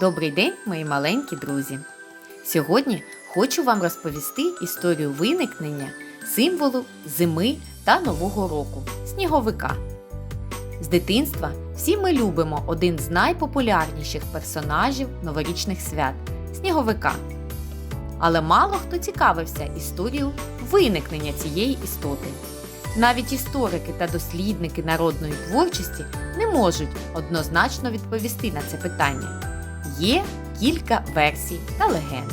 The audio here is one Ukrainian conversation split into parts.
Добрий день, мої маленькі друзі! Сьогодні хочу вам розповісти історію виникнення символу зими та Нового року сніговика. З дитинства всі ми любимо один з найпопулярніших персонажів новорічних свят сніговика. Але мало хто цікавився історією виникнення цієї істоти. Навіть історики та дослідники народної творчості не можуть однозначно відповісти на це питання. Є кілька версій та легенд.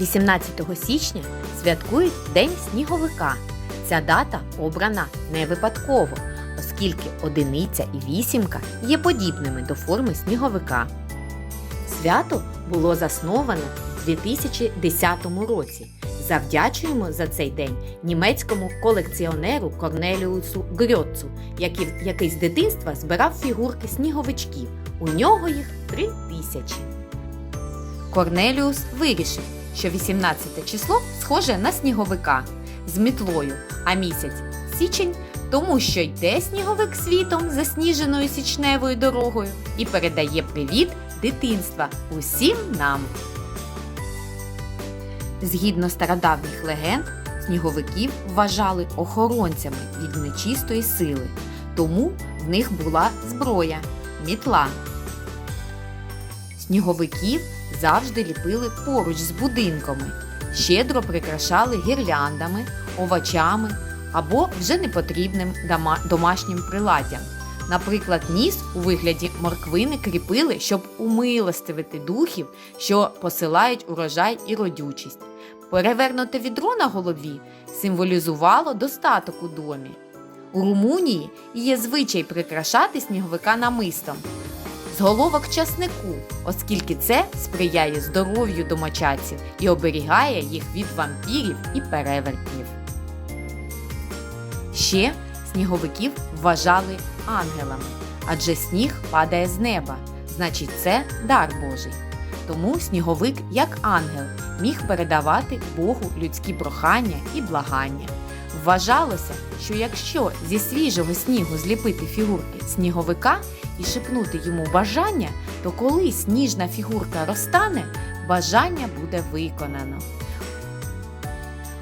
18 січня святкують День сніговика. Ця дата обрана не випадково, оскільки одиниця і вісімка є подібними до форми сніговика. Свято було засноване в 2010 році. Завдячуємо за цей день німецькому колекціонеру Корнеліусу Грьоцу, який, який з дитинства збирав фігурки сніговичків. У нього їх три тисячі. Корнеліус вирішив, що 18 число схоже на сніговика з мітлою, а місяць січень, тому що йде сніговик світом засніженою січневою дорогою і передає привіт дитинства усім нам. Згідно стародавніх легенд, сніговиків вважали охоронцями від нечистої сили, тому в них була зброя мітла. Сніговиків завжди ліпили поруч з будинками, щедро прикрашали гірляндами, овочами або вже непотрібним домашнім приладдям. Наприклад, ніс у вигляді морквини кріпили, щоб умилостивити духів, що посилають урожай і родючість. Перевернуте відро на голові символізувало достаток у домі. У Румунії є звичай прикрашати сніговика намистом з головок часнику, оскільки це сприяє здоров'ю домочадців і оберігає їх від вампірів і перевертнів. Ще сніговиків вважали ангелами, адже сніг падає з неба, значить, це дар Божий. Тому сніговик, як ангел, міг передавати Богу людські прохання і благання. Вважалося, що якщо зі свіжого снігу зліпити фігурки сніговика і шепнути йому бажання, то коли сніжна фігурка розтане, бажання буде виконано.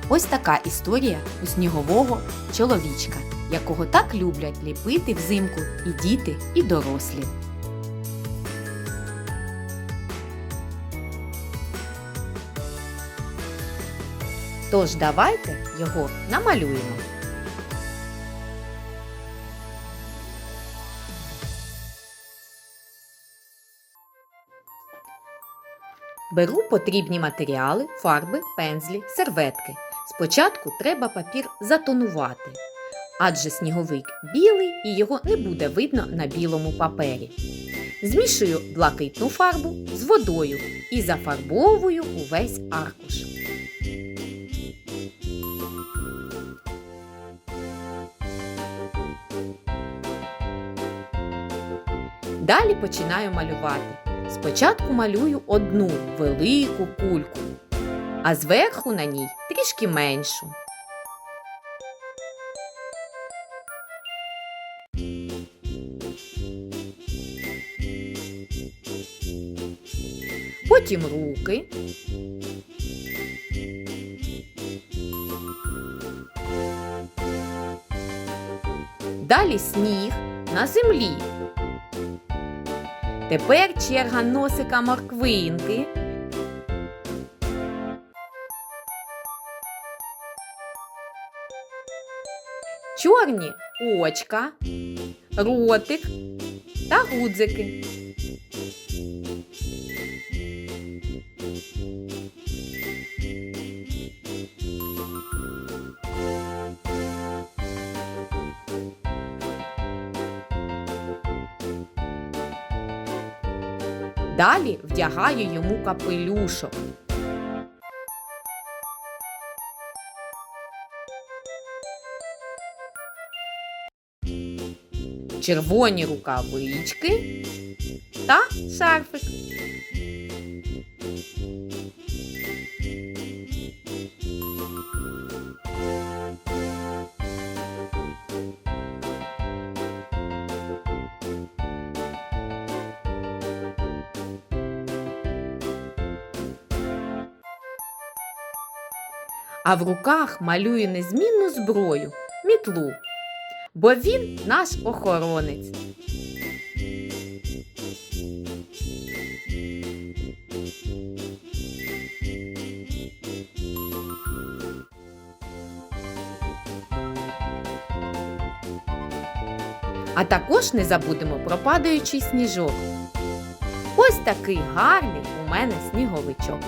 Ось така історія у снігового чоловічка, якого так люблять ліпити взимку і діти, і дорослі. Тож давайте його намалюємо. Беру потрібні матеріали, фарби, пензлі, серветки. Спочатку треба папір затонувати, адже сніговик білий і його не буде видно на білому папері. Змішую блакитну фарбу з водою і зафарбовую увесь аркуш. Далі починаю малювати. Спочатку малюю одну велику кульку, а зверху на ній трішки меншу. Потім руки. Далі сніг на землі. Тепер черга носика морквинки. Чорні очка, ротик та гудзики. Далі вдягаю йому капелюшок. Червоні рукавички та шарфик. А в руках малює незмінну зброю мітлу. Бо він наш охоронець. А також не забудемо про падаючий сніжок. Ось такий гарний у мене сніговичок.